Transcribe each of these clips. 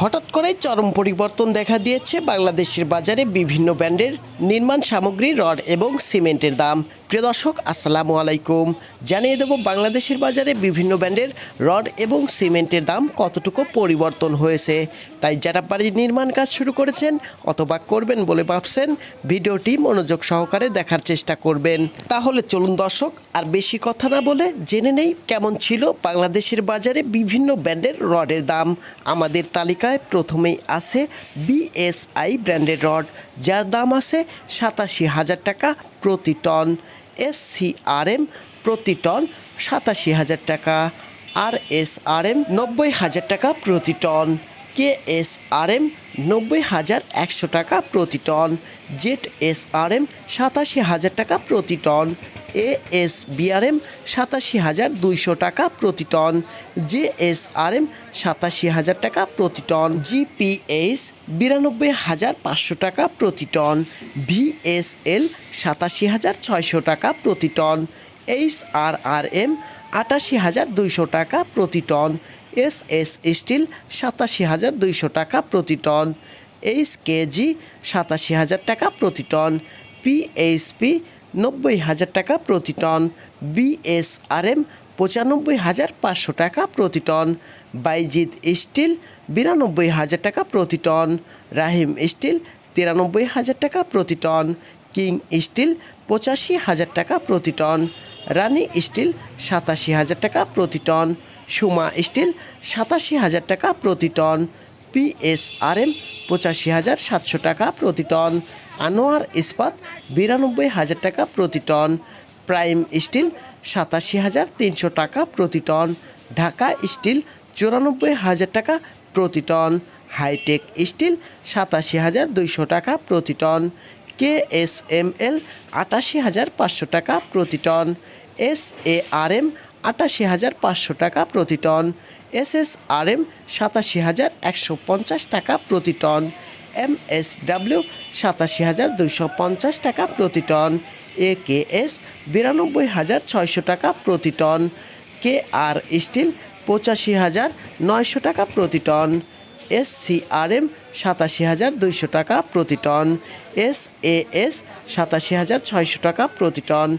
হঠাৎ করে চরম পরিবর্তন দেখা দিয়েছে বাংলাদেশের বাজারে বিভিন্ন ব্র্যান্ডের নির্মাণ সামগ্রী, রড এবং সিমেন্টের দাম। প্রিয় দর্শক, আসসালামু আলাইকুম। জানিয়ে দেব, বাংলাদেশের বাজারে বিভিন্ন ব্র্যান্ডের রড এবং সিমেন্টের দাম কতটুকু পরিবর্তন হয়েছে। তাই যারা বাড়ির নির্মাণ কাজ শুরু করেছেন অথবা করবেন বলে ভাবছেন। ভিডিওটি মনোযোগ সহকারে দেখার চেষ্টা করবেন। তাহলে চলুন দর্শক, আর বেশি কথা না বলে জেনে নেই কেমন ছিল বাংলাদেশের বাজারে বিভিন্ন ব্র্যান্ডের রডের দাম। আমাদের তালিকায় প্রথমেই আছে বিএসআই ব্র্যান্ডের রড, যার দাম আছে সাতাশি হাজার টাকা প্রতি টন। এসসিআরএম প্রতি টন সাতাশি হাজার টাকা। আর এস আর এম নব্বই হাজার টাকা প্রতি ton. K S R M নব্বই হাজার একশো টাকা প্রতি ton Z S R M সাতাশি হাজার টাকা প্রতি টন এ এস বিআরএম সাতাশি হাজার দুইশো টাকা প্রতি ton J S R M সাতাশি হাজার টাকা প্রতি টন জিপিএস বিরানব্বই হাজার পাঁচশো টাকা প্রতি টন, ভিএসএল সাতাশি হাজার ছয়শো টাকা প্রতি ton H R R M আটাশি হাজার দুইশো টাকা প্রতি টন এস এস স্টিল সাতাশি হাজার দুইশো টাকা প্রতি টন, এইচ কেজি সাতাশি হাজার টাকা প্রতি টন পিএইচপি নব্বই হাজার টাকা প্রতি টন বিএসআরএম পঁচানব্বই হাজার পাঁচশো টাকা প্রতি টন, বাইজিৎ স্টিল বিরানব্বই হাজার টাকা প্রতি টন, রাহিম স্টিল তিরানব্বই হাজার টাকা প্রতি টন, কিং স্টিল পঁচাশি হাজার টাকা প্রতি টন, রানী স্টিল সাতাশি হাজার টাকা প্রতি টন সুমা স্টিল, সাতাশি হাজার টাকা প্রতি টন। পিএসআরএম পঁচাশি হাজার সাতশো টাকা প্রতি টন। আনোয়ার ইস্পাত, বিরানব্বই হাজার টাকা প্রতি টন। প্রাইম স্টিল, সাতাশি হাজার তিনশো টাকা প্রতি টন। ঢাকা স্টিল, চুরানব্বই হাজার টাকা প্রতি টন। হাইটেক স্টিল, সাতাশি হাজার দুইশো টাকা প্রতি ton. K S M L, আটাশি হাজার পাঁচশো টাকা প্রতি ton. S A R M আটাশি হাজার পাঁচশো টাকা প্রতি ton. S S R M সাতাশি হাজার একশো পঞ্চাশ টাকা প্রতি টন। এম এস ডাব্লিউ সাতাশি হাজার দুইশো পঞ্চাশ টাকা প্রতি টন। এ কে এস বিরানব্বই হাজার ছয়শো টাকা প্রতি টন। কে আর স্টিল পঁচাশি হাজার নয়শো টাকা প্রতি ton. S C R M সাতাশি হাজার দুইশো টাকা প্রতি টন। এস এ এস সাতাশি হাজার ছয়শো টাকা প্রতি টন।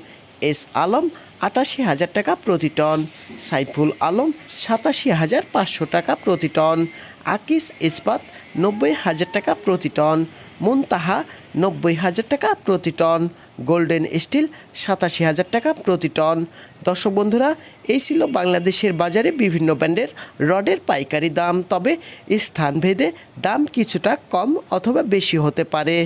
এস আলম আটাশি হাজার টাকা প্রতি টন। সাইফুল আলম, সাতাশি হাজার পাঁচশো টাকা প্রতি টন। আকিস ইস্পাত, নব্বই হাজার টাকা প্রতি টন। মুনতাহা, নব্বই হাজার টাকা প্রতি টন। গোল্ডেন স্টিল, সাতাশি হাজার টাকা প্রতি টন। দর্শক বন্ধুরা, এই ছিল বাংলাদেশের বাজারে বিভিন্ন ব্র্যান্ডের রডের পাইকারি দাম। তবে স্থানভেদে দাম কিছুটা কম অথবা বেশি হতে পারে।